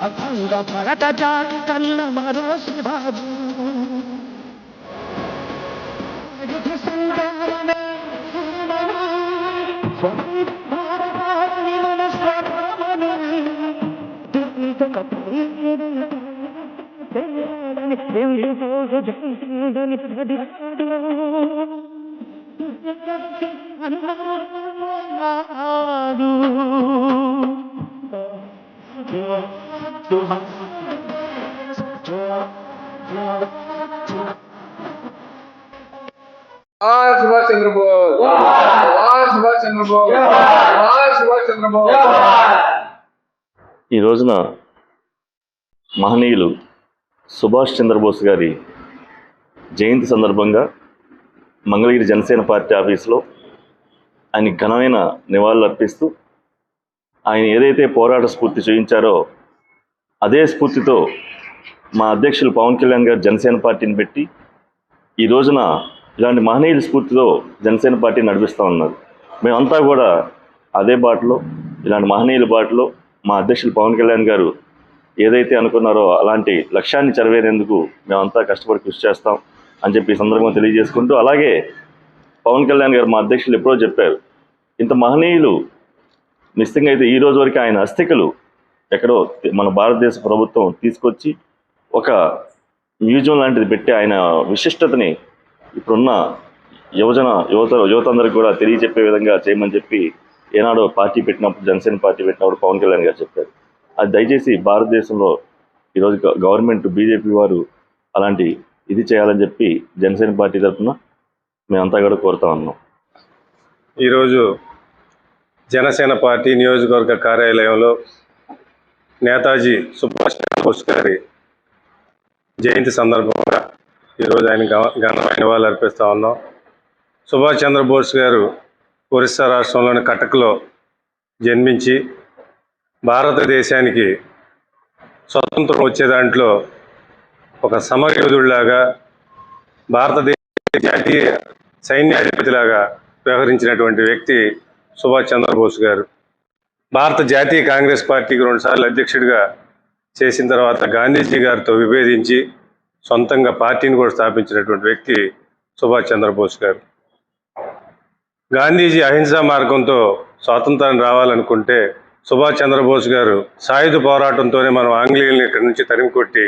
अखंड भरत जातल मरोस बाबू। युद्ध संग्राम में स्वतंत्र भारत विमन स्वभावन दुर्ग कपूर तेरे नित्य विशोष तो जंगल नित्य दिलाडो సుభాష్ చంద్రబోస్ సుభాష్ చంద్రబోస్ సుభాష్ చంద్రబోస్ ఈ రోజున మహనీయులు సుభాష్ చంద్రబోస్ గారి జయంతి సందర్భంగా మంగళగిరి జనసేన పార్టీ ఆఫీసులో ఆయన ఘనమైన నివాళులు అర్పిస్తూ ఆయన ఏదైతే పోరాట స్ఫూర్తి చూపించారో అదే స్ఫూర్తితో మా అధ్యక్షులు పవన్ కళ్యాణ్ గారు జనసేన పార్టీని పెట్టి ఈ రోజున ఇలాంటి మహనీయుల స్ఫూర్తితో జనసేన పార్టీ నడిపిస్తూ ఉన్నారు. మేమంతా కూడా అదే బాటలో ఇలాంటి మహనీయుల బాటలో మా అధ్యక్షులు పవన్ కళ్యాణ్ గారు ఏదైతే అనుకున్నారో అలాంటి లక్ష్యాన్ని చెరవేరేందుకు మేమంతా కష్టపడి కృషి చేస్తాం. అని చెప్పి సందర్భంగా తెలియజేసుకుంటూ అలాగే పవన్ కళ్యాణ్ గారు మా అధ్యక్షులు ఎప్పుడో చెప్పారు ఇంత మహనీయులు నిశ్చితంగా అయితే ఈ రోజు వరకు ఆయన అస్థికలు ఎక్కడో మన భారతదేశ ప్రభుత్వం తీసుకొచ్చి ఒక మ్యూజియం లాంటిది పెట్టి ఆయన విశిష్టతని ఇప్పుడున్న యువజన యువత యువత అందరికి కూడా తెలియజెప్పే విధంగా చేయమని చెప్పి ఏనాడో పార్టీ పెట్టినప్పుడు జనసేన పార్టీ పెట్టినప్పుడు పవన్ కళ్యాణ్ గారు చెప్పారు. అది దయచేసి భారతదేశంలో ఈరోజు గవర్నమెంట్ బీజేపీ వారు అలాంటి ఇది చేయాలని చెప్పి జనసేన పార్టీ తరఫున మేమంతా కూడా కోరుతా ఉన్నాం. ఈరోజు జనసేన పార్టీ నియోజకవర్గ కార్యాలయంలో నేతాజీ సుభాష్ చంద్రబోస్ గారి జయంతి సందర్భంగా ఈరోజు ఆయన ఘనమైన నివాళులు అర్పిస్తూ ఉన్నాం. సుభాష్ చంద్రబోస్ గారు ఒరిస్సా రాష్ట్రంలోని కటక్లో జన్మించి భారతదేశానికి స్వతంత్రం వచ్చే దాంట్లో ఒక సమరయోధుడిలాగా భారతదేశ జాతీయ సైన్యాధిపతిలాగా వ్యవహరించినటువంటి వ్యక్తి సుభాష్ చంద్రబోస్ గారు. భారత జాతీయ కాంగ్రెస్ పార్టీకి రెండుసార్లు అధ్యక్షుడిగా చేసిన తర్వాత గాంధీజీ గారితో విభేదించి సొంతంగా పార్టీని కూడా స్థాపించినటువంటి వ్యక్తి సుభాష్ చంద్రబోస్ గారు. గాంధీజీ అహింసా మార్గంతో స్వాతంత్రాన్ని రావాలనుకుంటే సుభాష్ చంద్రబోస్ గారు సాయుధ పోరాటంతోనే మనం ఆంగ్లేయుల్ని ఇక్కడి నుంచి తరిమికొట్టి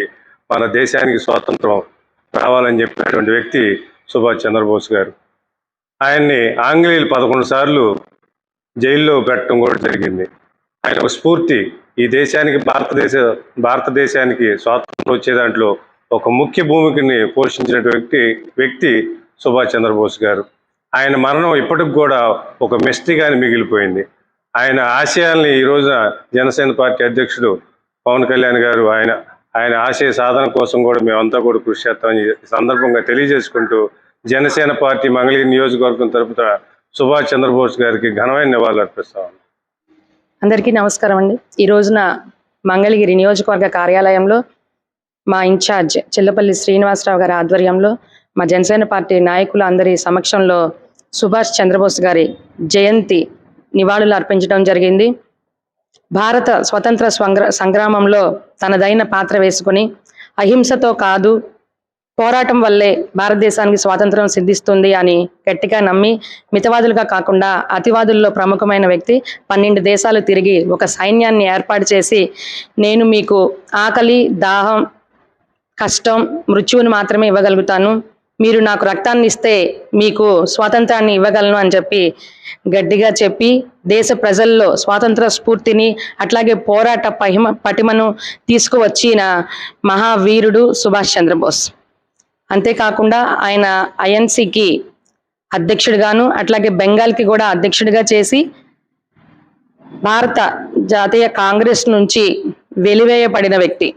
మన దేశానికి స్వాతంత్రం రావాలని చెప్పినటువంటి వ్యక్తి సుభాష్ చంద్రబోస్ గారు. ఆయన్ని ఆంగ్లేయులు పదకొండు సార్లు జైల్లో పెట్టడం కూడా జరిగింది. ఆయన ఒక స్ఫూర్తి. ఈ దేశానికి భారతదేశ భారతదేశానికి స్వాతంత్రం వచ్చే దాంట్లో ఒక ముఖ్య భూమికని పోషించిన వ్యక్తి వ్యక్తి సుభాష్ చంద్రబోస్ గారు. ఆయన మరణం ఇప్పటికి కూడా ఒక మిస్టరీగానే మిగిలిపోయింది. ఆయన ఆశయాల్ని ఈ రోజున జనసేన పార్టీ అధ్యక్షుడు పవన్ కళ్యాణ్ గారు ఆయన ఆయన ఆశయ సాధన కోసం కూడా మేమంతా కూడా కృషి చేస్తామని సందర్భంగా తెలియజేసుకుంటూ జనసేన పార్టీ మంగళగిరి నియోజకవర్గం తరపున సుభాష్ చంద్రబోస్ గారికి ఘనమైన నివాళులు అర్పిస్తాం అందరికీ నమస్కారం అండి. ఈ రోజున మంగళగిరి నియోజకవర్గ కార్యాలయంలో మా ఇన్ఛార్జ్ చిల్లపల్లి శ్రీనివాసరావు గారి ఆధ్వర్యంలో మా జనసేన పార్టీ నాయకుల అందరి సమక్షంలో సుభాష్ చంద్రబోస్ గారి జయంతి నివాళులు అర్పించడం జరిగింది. భారత స్వతంత్ర స్వంగ్ర సంగ్రామంలో తనదైన పాత్ర వేసుకుని అహింసతో కాదు పోరాటం వల్లే భారతదేశానికి స్వాతంత్రం సిద్ధిస్తుంది అని గట్టిగా నమ్మి మితవాదులుగా కాకుండా అతివాదుల్లో ప్రముఖమైన వ్యక్తి పన్నెండు దేశాలు తిరిగి ఒక సైన్యాన్ని ఏర్పాటు చేసి నేను మీకు ఆకలి దాహం కష్టం మృత్యువును మాత్రమే ఇవ్వగలుగుతాను. మీరు నాకు రక్తాన్ని ఇస్తే మీకు స్వాతంత్రాన్ని ఇవ్వగలను అని చెప్పి గట్టిగా చెప్పి దేశ ప్రజల్లో స్వాతంత్ర స్ఫూర్తిని అట్లాగే పోరాట పహిమ పటిమను తీసుకువచ్చిన మహావీరుడు సుభాష్ చంద్రబోస్. అంతేకాకుండా ఆయన ఐఎన్సికి అధ్యక్షుడిగాను అట్లాగే బెంగాల్కి కూడా అధ్యక్షుడిగా చేసి భారత జాతీయ కాంగ్రెస్ నుంచి వెలివేయబడిన వ్యక్తి.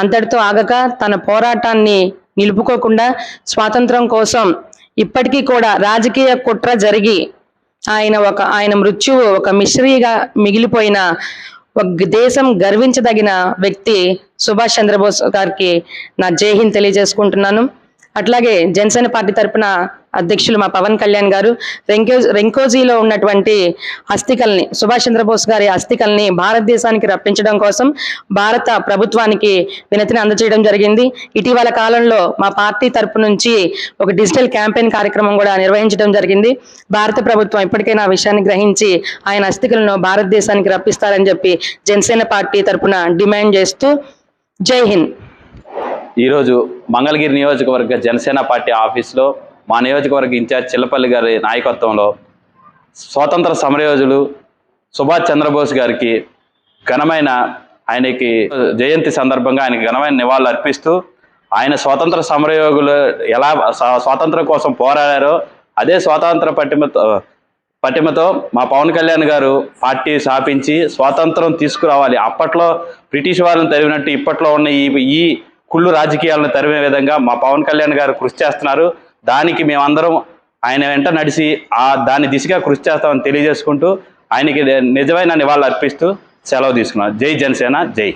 అంతటితో ఆగక తన పోరాటాన్ని నిలుపుకోకుండా స్వాతంత్రం కోసం ఇప్పటికీ కూడా రాజకీయ కుట్ర జరిగి ఆయన ఒక ఆయన మృత్యువు ఒక మిశ్రీగా మిగిలిపోయిన ఒక దేశం గర్వించదగిన వ్యక్తి సుభాష్ చంద్రబోస్ గారికి నా జైహింద్ తెలియజేసుకుంటున్నాను. అట్లాగే జనసేన పార్టీ తరపున అధ్యక్షులు మా పవన్ కళ్యాణ్ గారు రెంకో రెంకోజీలో ఉన్నటువంటి అస్థికల్ని సుభాష్ చంద్రబోస్ గారి అస్థికల్ని భారతదేశానికి రప్పించడం కోసం భారత ప్రభుత్వానికి వినతిని అందజేయడం జరిగింది. ఇటీవల కాలంలో మా పార్టీ తరపు నుంచి ఒక డిజిటల్ క్యాంపెయిన్ కార్యక్రమం కూడా నిర్వహించడం జరిగింది. భారత ప్రభుత్వం ఇప్పటికైనా ఆ విషయాన్ని గ్రహించి ఆయన అస్థికలను భారతదేశానికి రప్పిస్తారని చెప్పి జనసేన పార్టీ తరపున డిమాండ్ చేస్తూ జై హింద్. ఈరోజు మంగళగిరి నియోజకవర్గ జనసేన పార్టీ ఆఫీస్లో మా నియోజకవర్గ ఇన్ఛార్జ్ చిల్లపల్లి గారి నాయకత్వంలో స్వాతంత్ర సమరయోజులు సుభాష్ చంద్రబోస్ గారికి ఘనమైన ఆయనకి జయంతి సందర్భంగా ఆయనకి ఘనమైన నివాళులు అర్పిస్తూ ఆయన స్వాతంత్ర సమరయోగులు ఎలా స్వాతంత్రం కోసం పోరాడారో అదే స్వాతంత్ర పట్టిమతో పటిమతో మా పవన్ కళ్యాణ్ గారు పార్టీ స్థాపించి స్వాతంత్రం తీసుకురావాలి. అప్పట్లో బ్రిటిష్ వాళ్ళని తరిగినట్టు ఇప్పట్లో ఉన్న ఈ ఈ కుళ్ళు రాజకీయాలను తరిమే విధంగా మా పవన్ కళ్యాణ్ గారు కృషి చేస్తున్నారు. దానికి మేమందరం ఆయన వెంట నడిచి ఆ దాని దిశగా కృషి చేస్తామని తెలియజేసుకుంటూ ఆయనకి నిజమైన నివాళులు అర్పిస్తూ సెలవు తీసుకున్నాం. జై జనసేన జై.